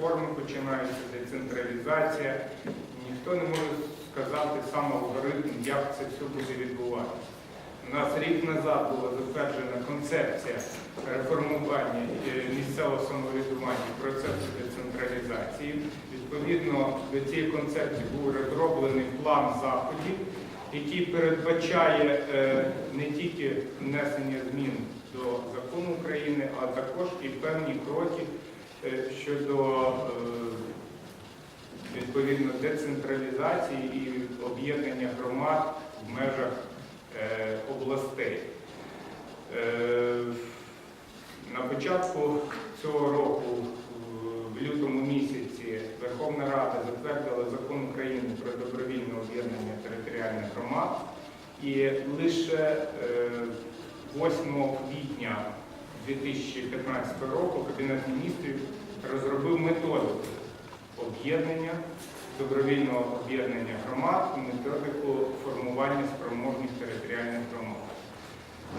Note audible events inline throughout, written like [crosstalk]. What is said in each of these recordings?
реформи починаються, децентралізація. Ніхто не може сказати сам алгоритм, як це все буде відбуватися. У нас рік назад була затверджена концепція реформування е, місцевого самоврядування процесу децентралізації. Відповідно до цієї концепції був розроблений план заходів, який передбачає е, не тільки внесення змін до закону України, а також і певні кроки щодо е, відповідно децентралізації і об'єднання громад в межах е, областей. Е, На початку цього року, в лютому місяці, Верховна Рада затвердила закон України про добровільне об'єднання територіальних громад. І лише е, 8 квітня 2015 року Кабінет міністрів розробив методику об'єднання, добровільного об'єднання громад і методику формування спроможних територіальних громад.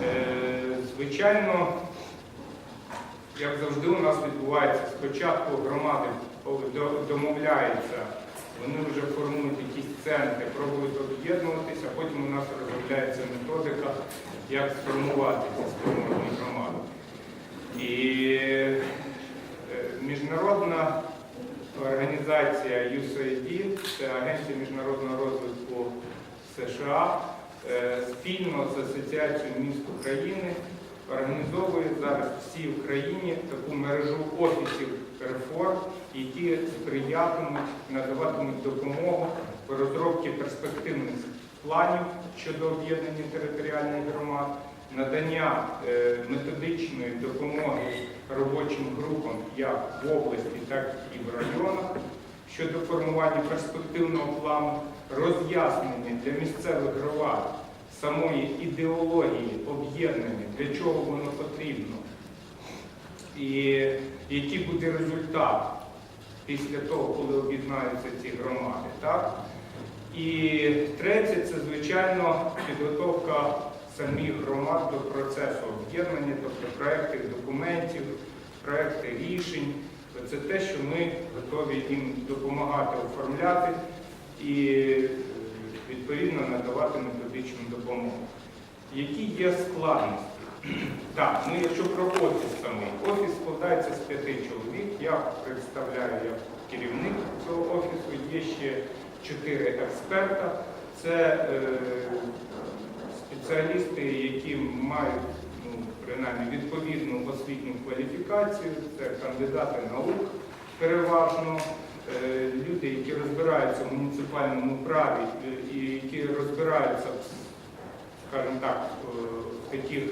Е, Звичайно, як завжди у нас відбувається, спочатку громади домовляються, вони вже формують якісь центри, пробують об'єднуватися, а потім у нас розробляється методика, як сформувати ці спроможні громади. І е, міжнародна організація USAID, це Агенція міжнародного розвитку США, е, спільно з Асоціацією міст України організовує зараз всій Україні таку мережу офісів реформ, які сприятимуть, надаватимуть допомогу по розробці перспективних планів щодо об'єднання територіальних громад, надання е, методичної допомоги робочим групам як в області, так і в районах щодо формування перспективного плану, роз'яснення для місцевих громад самої ідеології об'єднання, для чого воно потрібно, і який буде результат після того, коли об'єднаються ці громади. Так? І третє це, звичайно, підготовка самих громад до процесу об'єднання, тобто проекти документів, проекти рішень. Це те, що ми готові їм допомагати оформляти і е, відповідно надавати методичну допомогу. Які є складності? [clears throat] Так, ну якщо про офіс самий, офіс складається з п'яти чоловік. Я представляю як керівник цього офісу, є ще чотири експерта. Це е, спеціалісти, які мають ну, принаймні відповідну освітню кваліфікацію, це кандидати наук переважно, е, люди, які розбираються в муніципальному праві і які розбираються, скажімо так, е, в таких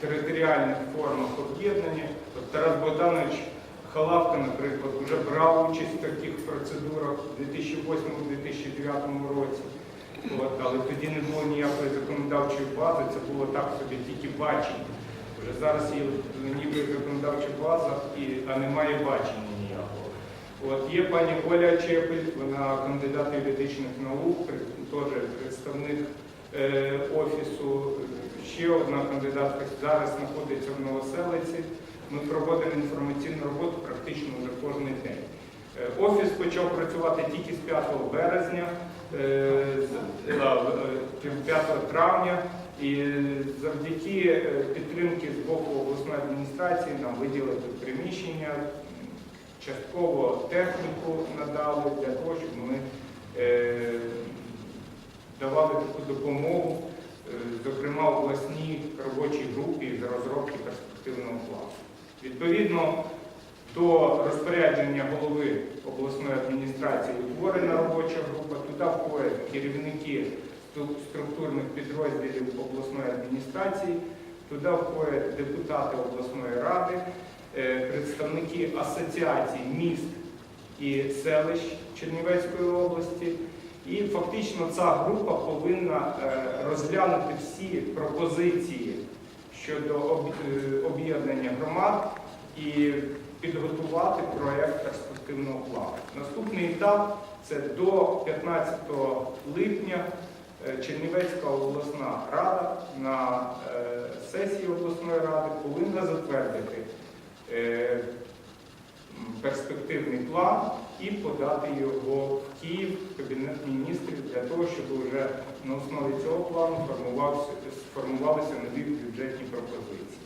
територіальних формах об'єднання. От Тарас Богданович Халавка, наприклад, вже брав участь в таких процедурах у 2008-2009 році. От, але тоді не було ніякої законодавчої бази, це було так собі тільки бачення. Вже зараз є ніби законодавча база, і, а немає бачення ніякого. От є пані Оля Чепель, вона кандидат юридичних наук, теж представник е, офісу. Ще одна кандидатка зараз знаходиться в Новоселиці. Ми проводимо інформаційну роботу практично вже кожен день. Е, Офіс почав працювати тільки з 5 березня, е, з- е, е, 5 травня, і завдяки підтримки з боку обласної адміністрації нам виділили приміщення, частково техніку надали для того, щоб ми давали таку допомогу, зокрема обласній робочій групі з розробки перспективного плану. Відповідно до розпорядження голови обласної адміністрації утворена робоча група, туди входять керівники структурних підрозділів обласної адміністрації, туди входять депутати обласної ради, е, представники асоціацій міст і селищ Чернівецької області. І фактично ця група повинна е, розглянути всі пропозиції щодо е, об'єднання громад і підготувати проєкт перспективного плану. Наступний етап це до 15 липня е, Чернівецька обласна рада на е, сесії обласної ради повинна затвердити е, перспективний план і подати його в Київ, в Кабінет міністрів, для того, щоб вже на основі цього плану сформувалися нові бюджетні пропозиції.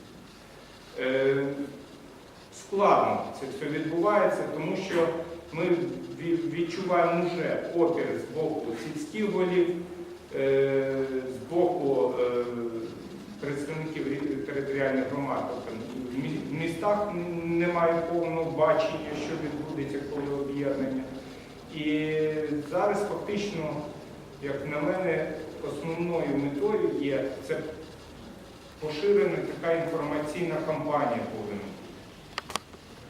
Складно це все відбувається, тому що ми відчуваємо вже опір з боку сільських голів, е, з боку е, представників територіальних громад. Тобто в містах немає повного бачення, що відбудеться, коли об'єднання. І зараз фактично, як на мене, основною метою є це поширена така інформаційна кампанія повинна.